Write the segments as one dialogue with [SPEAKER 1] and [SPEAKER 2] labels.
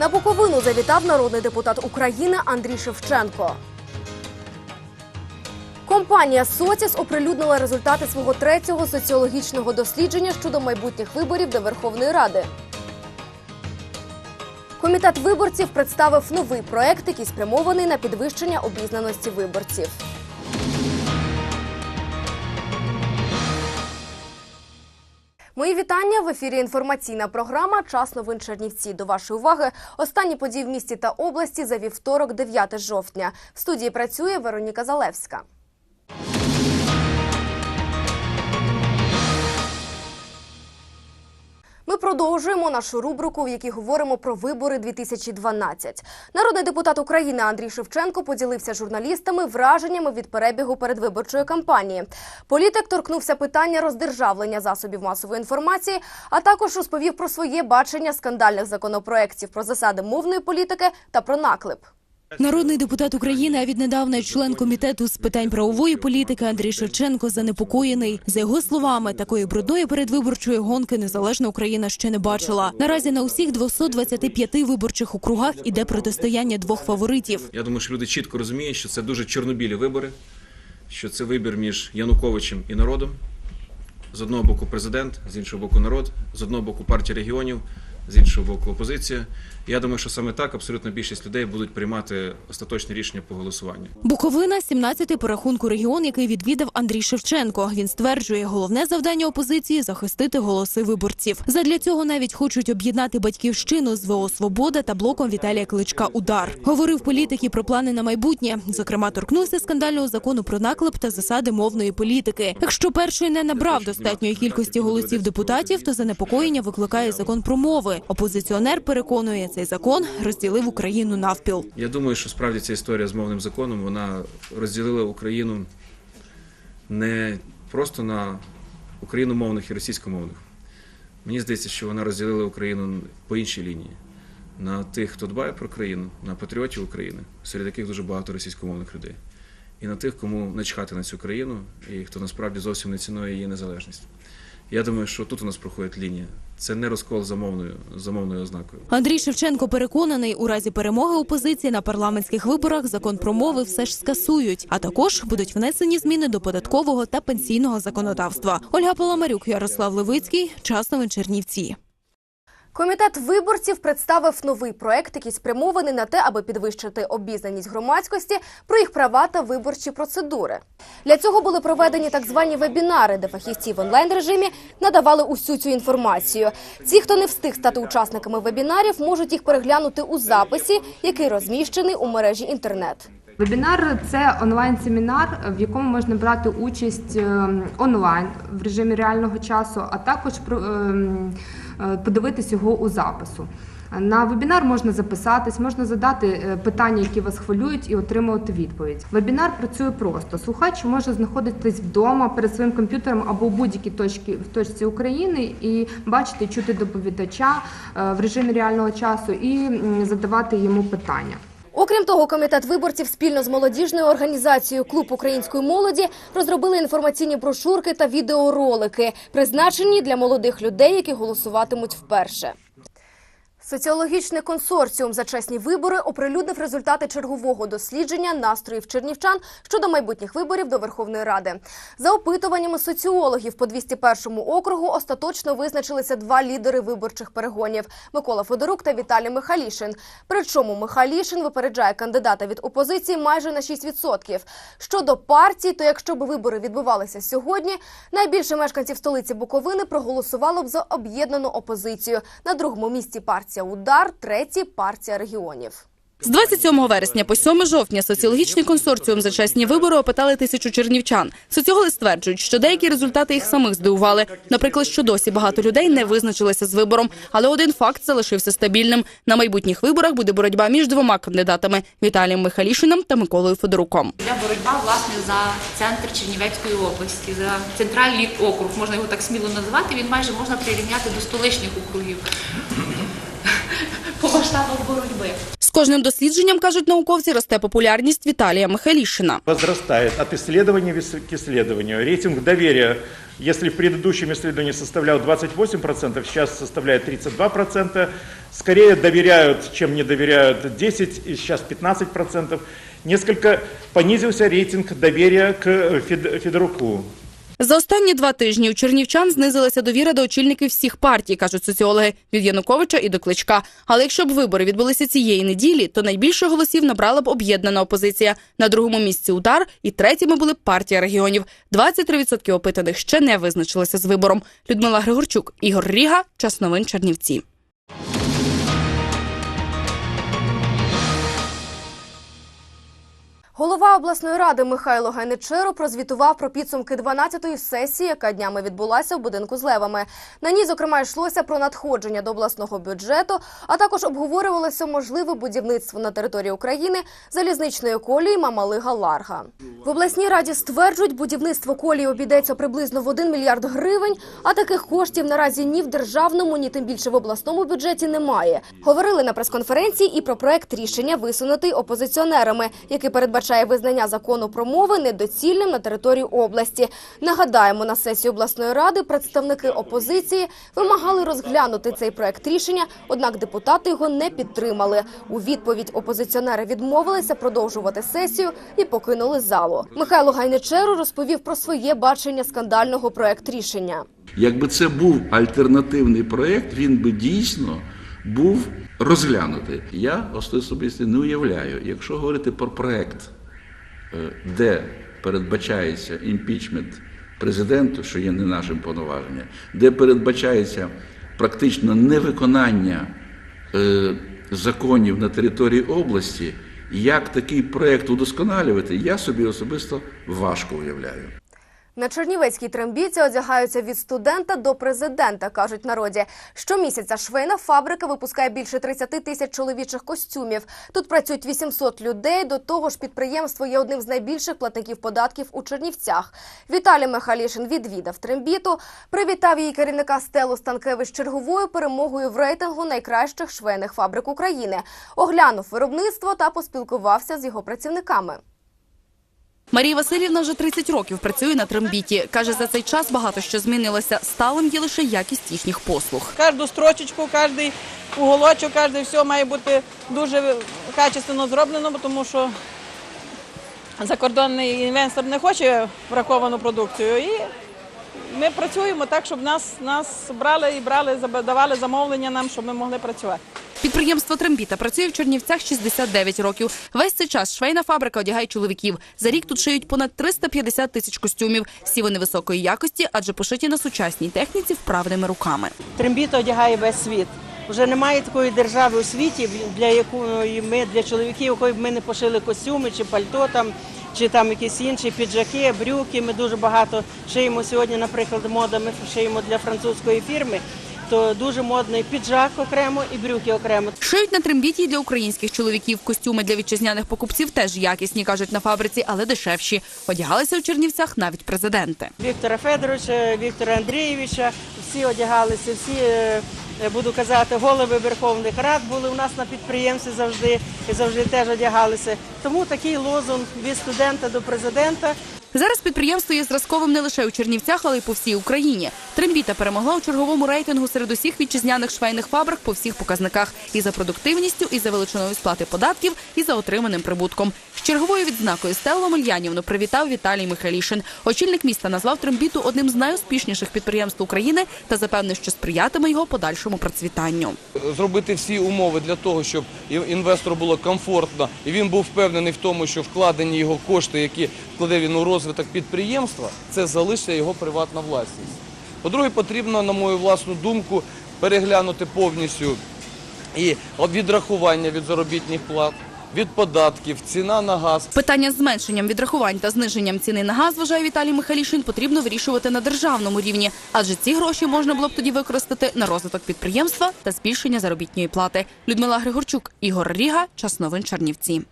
[SPEAKER 1] На Буковину завітав народний депутат України Андрій Шевченко. Компанія Соціс оприлюднила результати свого третього соціологічного дослідження щодо майбутніх виборів до Верховної Ради. Комітет виборців представив новий проект, який спрямований на підвищення обізнаності виборців. Мої вітання в ефірі. Інформаційна програма Час новин Чернівці. До вашої уваги останні події в місті та області за вівторок, 9 жовтня. В студії працює Вероніка Залевська. Продовжуємо нашу рубрику, в якій говоримо про вибори 2012. Народний депутат України Андрій Шевченко поділився журналістами враженнями від перебігу передвиборчої кампанії. Політик торкнувся питання роздержавлення засобів масової інформації, а також розповів про своє бачення скандальних законопроєктів про засади мовної політики та про наклеп.
[SPEAKER 2] Народний депутат України, а віднедавна член комітету з питань правової політики Андрій Шевченко занепокоєний. За його словами, такої брудної передвиборчої гонки незалежна Україна ще не бачила. Наразі на усіх 225 виборчих округах іде протистояння двох фаворитів.
[SPEAKER 3] Я думаю, що люди чітко розуміють, що це дуже чорнобілі вибори, що це вибір між Януковичем і народом. З одного боку президент, з іншого боку народ, з одного боку партія регіонів, з іншого боку опозиція. Я думаю, що саме так абсолютно більшість людей будуть приймати остаточне рішення по голосуванню.
[SPEAKER 2] Буковина 17-й по рахунку регіон, який відвідав Андрій Шевченко. Він стверджує, головне завдання опозиції захистити голоси виборців. Задля цього навіть хочуть об'єднати батьківщину з ВО Свобода та блоком Віталія Кличка. Удар говорив політик і про плани на майбутнє. Зокрема, торкнувся скандального закону про наклеп та засади мовної політики. Якщо перший не набрав достатньої кількості голосів депутатів, то занепокоєння викликає закон про мови. Опозиціонер переконує, цей закон розділив Україну навпіл.
[SPEAKER 3] Я думаю, що справді ця історія з мовним законом вона розділила Україну не просто на україномовних і російськомовних. Мені здається, що вона розділила Україну по іншій лінії. На тих, хто дбає про країну, на патріотів України, серед яких дуже багато російськомовних людей, і на тих, кому начхати на цю країну, і хто насправді зовсім не цінує її незалежність. Я думаю, що тут у нас проходить лінія. Це не розкол замовною замовною ознакою.
[SPEAKER 2] Андрій Шевченко переконаний, у разі перемоги опозиції на парламентських виборах закон про мови все ж скасують, а також будуть внесені зміни до податкового та пенсійного законодавства. Ольга Паламарюк, Ярослав Левицький, час новин Чернівці.
[SPEAKER 1] Комітет виборців представив новий проект, який спрямований на те, аби підвищити обізнаність громадськості про їх права та виборчі процедури. Для цього були проведені так звані вебінари, де фахівці в онлайн режимі надавали усю цю інформацію. Ті, хто не встиг стати учасниками вебінарів, можуть їх переглянути у записі, який розміщений у мережі інтернет.
[SPEAKER 4] Вебінар це онлайн-семінар, в якому можна брати участь е, онлайн в режимі реального часу, а також про- ем, подивитись його у запису. На вебінар можна записатись, можна задати е, питання, які вас хвилюють, і отримувати відповідь. Вебінар працює просто. Слухач може знаходитись вдома перед своїм комп'ютером або у будь-якій точці в точці України і бачити, чути доповідача е, в режимі реального часу і задавати йому питання.
[SPEAKER 1] Окрім того, комітет виборців спільно з молодіжною організацією Клуб української молоді розробили інформаційні брошурки та відеоролики, призначені для молодих людей, які голосуватимуть вперше. Соціологічний консорціум за чесні вибори оприлюднив результати чергового дослідження настроїв чернівчан щодо майбутніх виборів до Верховної Ради. За опитуваннями соціологів по 201 округу остаточно визначилися два лідери виборчих перегонів – Микола Федорук та Віталій Михалішин. Причому Михалішин випереджає кандидата від опозиції майже на 6%. Щодо партій, то якщо б вибори відбувалися сьогодні, найбільше мешканців столиці Буковини проголосувало б за об'єднану опозицію. На другому місці партія Удар, третій партія регіонів.
[SPEAKER 5] З 27 вересня по 7 жовтня соціологічний консорціум за чесні вибори опитали тисячу чернівчан. Соціологи стверджують, що деякі результати їх самих здивували. Наприклад, що досі багато людей не визначилися з вибором, але один факт залишився стабільним. На майбутніх виборах буде боротьба між двома кандидатами Віталієм Михалішином та Миколою Федоруком.
[SPEAKER 6] Йде боротьба власне за центр Чернівецької області, за центральний округ, можна його так сміло називати. Він майже можна прирівняти до столичних округів по масштабах боротьби.
[SPEAKER 5] З кожним дослідженням, кажуть науковці, росте популярність Віталія Михайлішина.
[SPEAKER 7] от исследования вис- к исследованию. Рейтинг доверия, если в предыдущем исследовании составлял 28%, сейчас составляет 32%. Скорее доверяют, чем не доверяют 10%, и сейчас 15%. Несколько понизился рейтинг доверия к Федоруку.
[SPEAKER 5] За останні два тижні у чернівчан знизилася довіра до очільників всіх партій, кажуть соціологи, від Януковича і до Кличка. Але якщо б вибори відбулися цієї неділі, то найбільше голосів набрала б об'єднана опозиція. На другому місці удар і третіми були партія регіонів. 23% опитаних ще не визначилися з вибором. Людмила Григорчук, Ігор Ріга, час новин Чернівці.
[SPEAKER 1] Голова обласної ради Михайло Гайничеро прозвітував про підсумки 12-ї сесії, яка днями відбулася в будинку з левами. На ній, зокрема, йшлося про надходження до обласного бюджету, а також обговорювалося можливе будівництво на території України залізничної колії Мамалига-Ларга. В обласній раді стверджують, будівництво колії обійдеться приблизно в 1 мільярд гривень, а таких коштів наразі ні в державному, ні тим більше в обласному бюджеті немає. Говорили на прес-конференції і про проект рішення, висунутий опозиціонерами, який передбачає визнання закону про мови недоцільним на території області. Нагадаємо, на сесії обласної ради представники опозиції вимагали розглянути цей проект рішення, однак депутати його не підтримали. У відповідь опозиціонери відмовилися продовжувати сесію і покинули залу. Михайло Гайничеру розповів про своє бачення скандального проект рішення.
[SPEAKER 8] Якби це був альтернативний проєкт, він би дійсно був розглянутий. Я особисто не уявляю, якщо говорити про проєкт, е, де передбачається імпічмент президенту, що є не нашим повноваженням, де передбачається практично невиконання е, законів на території області, як такий проєкт удосконалювати, я собі особисто важко уявляю.
[SPEAKER 1] На Чернівецькій трембіці одягаються від студента до президента, кажуть народі. Щомісяця швейна фабрика випускає більше 30 тисяч чоловічих костюмів. Тут працюють 800 людей. До того ж, підприємство є одним з найбільших платників податків у Чернівцях. Віталій Михайлішин відвідав трембіту. Привітав її керівника Стелу Станкевич черговою перемогою в рейтингу найкращих швейних фабрик України. Оглянув виробництво та поспілкувався з його працівниками.
[SPEAKER 5] Марія Васильівна вже 30 років працює на трембіті. Каже, за цей час багато що змінилося. Сталим є лише якість їхніх послуг.
[SPEAKER 9] Кожну строчечку, кожний уголочок, кожне все має бути дуже качественно зроблено, тому що закордонний інвестор не хоче браковану продукцію. І ми працюємо так, щоб нас, нас брали і брали, давали замовлення нам, щоб ми могли працювати.
[SPEAKER 5] Підприємство Трембіта працює в Чернівцях 69 років. Весь цей час швейна фабрика одягає чоловіків. За рік тут шиють понад 350 тисяч костюмів. Всі вони високої якості, адже пошиті на сучасній техніці вправними руками.
[SPEAKER 9] Трембіта одягає весь світ. Вже немає такої держави у світі, для якої ми для чоловіків, якої б ми не пошили костюми чи пальто там. Чи там якісь інші піджаки, брюки. Ми дуже багато шиємо сьогодні, наприклад, мода. Ми шиємо для французької фірми. То дуже модний піджак окремо і брюки окремо.
[SPEAKER 5] Шиють на трембіті для українських чоловіків. Костюми для вітчизняних покупців теж якісні, кажуть на фабриці, але дешевші. Одягалися у Чернівцях навіть президенти.
[SPEAKER 9] Віктора Федоровича, Віктора Андрійовича, всі одягалися, всі, е, буду казати, голови Верховних Рад були у нас на підприємстві завжди і завжди теж одягалися. Тому такий лозунг від студента до президента.
[SPEAKER 5] Зараз підприємство є зразковим не лише у Чернівцях, але й по всій Україні. Трембіта перемогла у черговому рейтингу серед усіх вітчизняних швейних фабрик по всіх показниках і за продуктивністю, і за величиною сплати податків, і за отриманим прибутком. З черговою відзнакою Стелла Мельянівну привітав Віталій Михайлішин. Очільник міста назвав трембіту одним з найуспішніших підприємств України та запевнив, що сприятиме його подальшому процвітанню.
[SPEAKER 10] зробити всі умови для того, щоб інвестору було комфортно, і він був впевнений в тому, що вкладені його кошти, які вкладе він у розвиток підприємства, це залишиться його приватна власність. По-друге, потрібно, на мою власну думку, переглянути повністю і відрахування від заробітних плат, від податків, ціна на газ.
[SPEAKER 5] Питання з зменшенням відрахувань та зниженням ціни на газ, вважає Віталій Михайлішин, потрібно вирішувати на державному рівні, адже ці гроші можна було б тоді використати на розвиток підприємства та збільшення заробітної плати. Людмила Григорчук, Ігор Ріга, час новин Чернівці.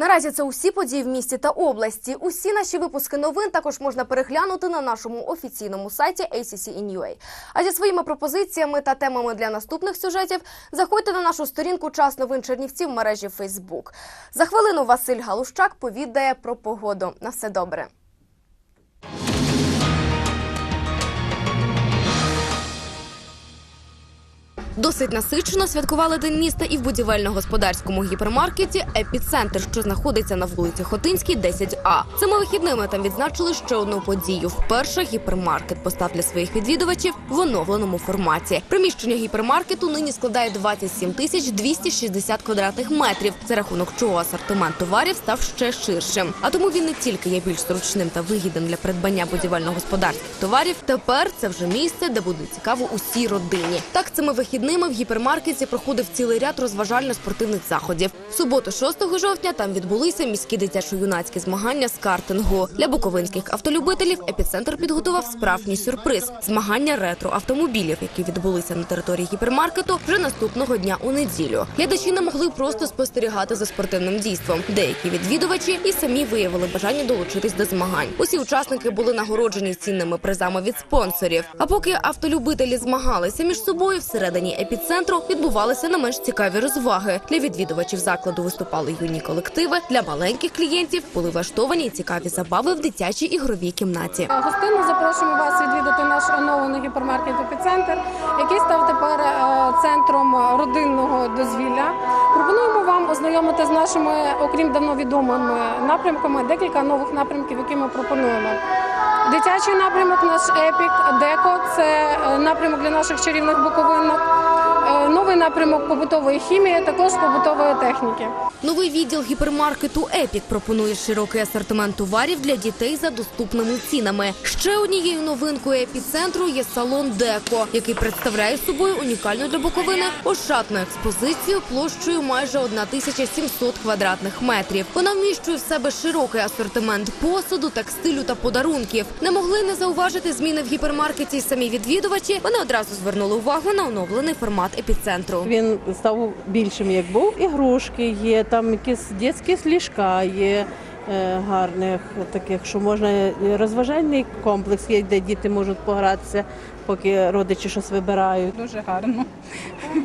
[SPEAKER 1] Наразі це усі події в місті та області. Усі наші випуски новин також можна переглянути на нашому офіційному сайті ACC.in.ua. А зі своїми пропозиціями та темами для наступних сюжетів заходьте на нашу сторінку Час новин Чернівців в мережі Facebook. За хвилину Василь Галущак повідає про погоду. На все добре. Досить насичено святкували День міста і в будівельно-господарському гіпермаркеті «Епіцентр», що знаходиться на вулиці Хотинській, 10А. Цими вихідними там відзначили ще одну подію. Вперше гіпермаркет постав для своїх відвідувачів в оновленому форматі. Приміщення гіпермаркету нині складає 27 тисяч 260 квадратних метрів, за рахунок чого асортимент товарів став ще ширшим. А тому він не тільки є більш зручним та вигідним для придбання будівельно-господарських товарів. Тепер це вже місце, де буде цікаво усій родині. Так цими вихідними в гіпермаркеті проходив цілий ряд розважально-спортивних заходів. В суботу, 6 жовтня, там відбулися міські дитячо-юнацькі змагання з картингу. Для буковинських автолюбителів епіцентр підготував справжній сюрприз змагання ретро автомобілів, які відбулися на території гіпермаркету вже наступного дня у неділю. Глядачі не могли просто спостерігати за спортивним дійством. Деякі відвідувачі і самі виявили бажання долучитись до змагань. Усі учасники були нагороджені цінними призами від спонсорів. А поки автолюбителі змагалися між собою, всередині епіцентру відбувалися не менш цікаві розваги. Для відвідувачів закладу виступали юні колективи. Для маленьких клієнтів були влаштовані цікаві забави в дитячій ігровій кімнаті.
[SPEAKER 11] Гостину запрошуємо вас відвідати наш оновлений гіпермаркет «Епіцентр», який став тепер е, центром родинного дозвілля. Пропонуємо вам ознайомити з нашими, окрім давно відомими напрямками, декілька нових напрямків, які ми пропонуємо. Дитячий напрямок наш епік, деко це е, напрямок для наших чарівних буковинок. oh. Новий напрямок побутової хімії, також побутової техніки.
[SPEAKER 1] Новий відділ гіпермаркету Епік пропонує широкий асортимент товарів для дітей за доступними цінами. Ще однією новинкою епіцентру є салон Деко, який представляє собою унікальну для Буковини ошатну експозицію площею майже 1700 квадратних метрів. Вона вміщує в себе широкий асортимент посуду, текстилю та подарунків. Не могли не зауважити зміни в гіпермаркеті самі відвідувачі. Вони одразу звернули увагу на оновлений формат епіцентру.
[SPEAKER 12] Він став більшим, як був. Ігрушки є, там якісь дитячі сліжка є е, гарних, таких, що можна розважальний комплекс є, де діти можуть погратися, поки родичі щось вибирають.
[SPEAKER 13] Дуже гарно.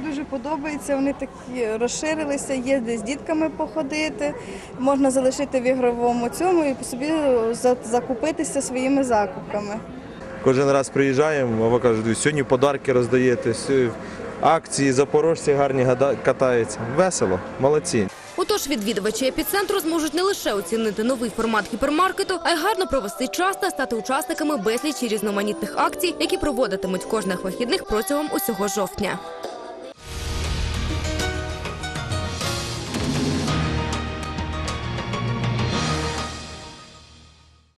[SPEAKER 13] Дуже подобається. Вони такі розширилися, є де з дітками походити. Можна залишити в ігровому цьому і собі закупитися своїми закупками.
[SPEAKER 14] Кожен раз приїжджаємо, мама каже, «Дивись, сьогодні подарки роздаєте, акції, запорожці гарні катаються. Весело, молодці.
[SPEAKER 1] Отож, відвідувачі епіцентру зможуть не лише оцінити новий формат гіпермаркету, а й гарно провести час та стати учасниками безлічі різноманітних акцій, які проводитимуть кожних вихідних протягом усього жовтня.